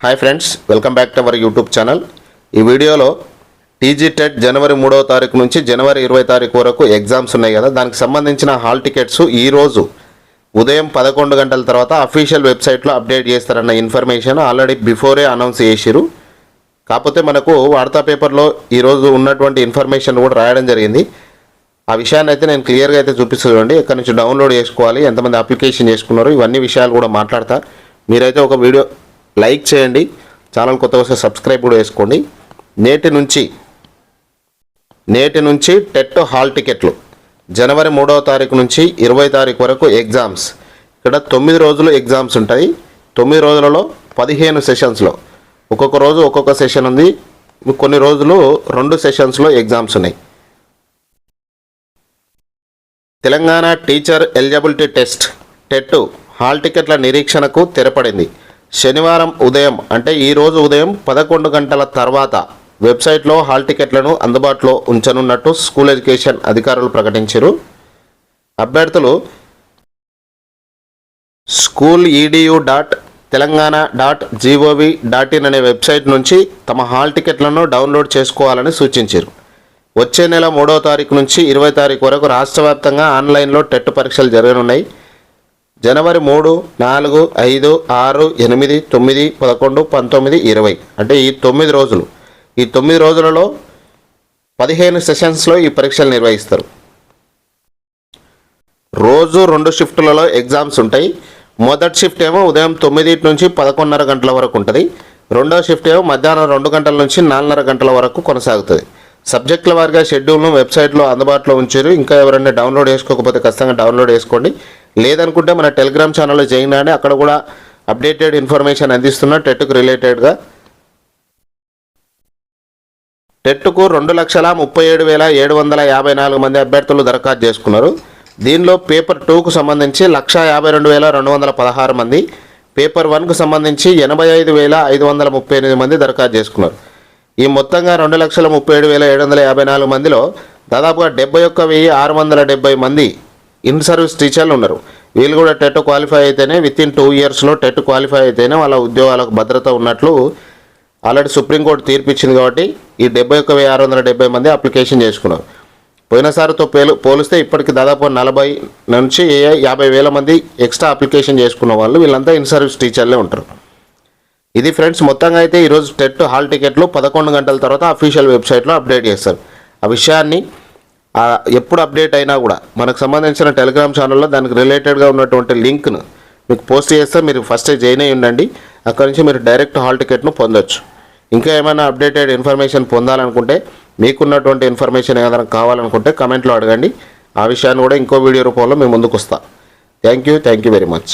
Hi friends welcome back to our YouTube channel ఈ వీడియోలో TG TET జనవరి మూడవ తారీఖు నుంచి జనవరి ఇరవై తారీఖు వరకు ఎగ్జామ్స్ ఉన్నాయి కదా. దానికి సంబంధించిన హాల్ టికెట్స్ ఈరోజు ఉదయం పదకొండు గంటల తర్వాత అఫీషియల్ వెబ్సైట్లో అప్డేట్ చేస్తారన్న ఇన్ఫర్మేషన్ ఆల్రెడీ బిఫోరే అనౌన్స్ చేసిరు కాకపోతే మనకు వార్తా పేపర్లో ఈరోజు ఉన్నటువంటి ఇన్ఫర్మేషన్ కూడా రాయడం జరిగింది. ఆ విషయాన్ని అయితే నేను క్లియర్గా అయితే చూపిస్తుందండి ఎక్కడి నుంచి డౌన్లోడ్ చేసుకోవాలి ఎంతమంది అప్లికేషన్ చేసుకున్నారు ఇవన్నీ విషయాలు కూడా మాట్లాడతా. మీరైతే ఒక వీడియో లైక్ చేయండి. ఛానల్ కొత్త వస్తే సబ్స్క్రైబ్ కూడా వేసుకోండి నేటి నుంచి నేటి నుంచి టెట్ హాల్ టికెట్లు. జనవరి మూడవ తారీఖు నుంచి ఇరవై తారీఖు వరకు ఎగ్జామ్స్. ఇక్కడ తొమ్మిది రోజులు ఎగ్జామ్స్ ఉంటాయి. తొమ్మిది రోజులలో పదిహేను సెషన్స్లో ఒక్కొక్క రోజు ఒక్కొక్క సెషన్ ఉంది. కొన్ని రోజులు రెండు సెషన్స్లో ఎగ్జామ్స్ ఉన్నాయి. Telangana teacher eligibility test TET hall టికెట్ల నిరీక్షణకు తెరపడింది. శనివారం ఉదయం అంటే ఈరోజు ఉదయం పదకొండు గంటల తర్వాత వెబ్సైట్లో హాల్ టికెట్లను అందుబాటులో ఉంచనున్నట్టు స్కూల్ ఎడ్యుకేషన్ అధికారులు ప్రకటించారు. అభ్యర్థులు school edu dot Telangana dot gov dot in అనే వెబ్సైట్ నుంచి తమ హాల్ టికెట్లను డౌన్లోడ్ చేసుకోవాలని సూచించారు. వచ్చే నెల మూడవ తారీఖు నుంచి ఇరవై తారీఖు వరకు రాష్ట్ర వ్యాప్తంగా ఆన్లైన్లో టెట్ పరీక్షలు జరగనున్నాయి. జనవరి మూడు నాలుగు ఐదు ఆరు ఎనిమిది తొమ్మిది పదకొండు పంతొమ్మిది ఇరవై. అంటే ఈ తొమ్మిది రోజులు. ఈ తొమ్మిది రోజులలో పదిహేను సెషన్స్లో ఈ పరీక్షలు నిర్వహిస్తారు. రోజు రెండు షిఫ్టులలో ఎగ్జామ్స్ ఉంటాయి. మొదటి షిఫ్ట్ ఏమో ఉదయం తొమ్మిది నుంచి పదకొండున్నర గంటల వరకు ఉంటుంది. రెండో షిఫ్ట్ ఏమో మధ్యాహ్నం రెండు గంటల నుంచి నాలుగున్నర గంటల వరకు కొనసాగుతుంది. సబ్జెక్టుల వారిగా షెడ్యూల్ను వెబ్సైట్లో అందుబాటులో ఉంచారు. ఇంకా ఎవరైనా డౌన్లోడ్ చేసుకోకపోతే ఖచ్చితంగా డౌన్లోడ్ చేసుకోండి. లేదనుకుంటే మన టెలిగ్రామ్ ఛానల్లో జాయిన్ అని అక్కడ కూడా అప్డేటెడ్ ఇన్ఫర్మేషన్ అందిస్తున్నా టెట్కు రిలేటెడ్గా. టెట్కు రెండు లక్షల ముప్పై ఏడు వేల ఏడు వందల యాభై నాలుగు మంది అభ్యర్థులు దరఖాస్తు చేసుకున్నారు. దీనిలో పేపర్ టూకు సంబంధించి లక్ష యాభై రెండు వేల రెండు వందల పదహారు మంది పేపర్ వన్కు సంబంధించి ఎనభై ఐదు వేల ఐదు వందల ముప్పై ఎనిమిది మంది దరఖాస్తు చేసుకున్నారు. ఈ మొత్తంగా రెండు లక్షల ముప్పై ఏడు వేల ఏడు వందల యాభై నాలుగు మందిలో దాదాపుగా డెబ్బై ఒక్క వెయ్యి ఆరు వందల డెబ్బై మంది ఇన్ సర్వీస్ టీచర్లు ఉన్నారు. వీళ్ళు కూడా టెట్ క్వాలిఫై అయితేనే విత్ ఇన్ టూ ఇయర్స్లో టెట్ క్వాలిఫై అయితేనే వాళ్ళ ఉద్యోగాలకు భద్రత ఉన్నట్లు ఆల్రెడీ సుప్రీంకోర్టు తీర్పు ఇచ్చింది కాబట్టి ఈ డెబ్బై ఒక్క వెయ్యి ఆరు వందల డెబ్బై మంది అప్లికేషన్ చేసుకున్నారు. పోయినసారితో పేలు పోలిస్తే ఇప్పటికి దాదాపు నలభై నుంచి యాభై వేల మంది ఎక్స్ట్రా అప్లికేషన్ చేసుకున్న వాళ్ళు వీళ్ళంతా ఇన్ సర్వీస్ టీచర్లే ఉంటారు. ఇది ఫ్రెండ్స్ మొత్తంగా అయితే ఈరోజు టెట్ హాల్ టికెట్లు పదకొండు గంటల తర్వాత అఫీషియల్ వెబ్సైట్లో అప్డేట్ చేస్తారు. ఆ విషయాన్ని ఎప్పుడు అప్డేట్ అయినా కూడా మనకు సంబంధించిన టెలిగ్రామ్ ఛానల్లో దానికి రిలేటెడ్గా ఉన్నటువంటి లింక్ను మీకు పోస్ట్ చేస్తే మీరు ఫస్ట్ జాయిన్ అయి ఉండండి. అక్కడ నుంచి మీరు డైరెక్ట్ హాల్ టికెట్ను పొందొచ్చు. ఇంకా ఏమైనా అప్డేటెడ్ ఇన్ఫర్మేషన్ పొందాలనుకుంటే మీకున్నటువంటి ఇన్ఫర్మేషన్ ఏదైనా కావాలనుకుంటే కమెంట్లో అడగండి. ఆ విషయాన్ని కూడా ఇంకో వీడియో రూపంలో మేము ముందుకు వస్తాం thank you thank you very much.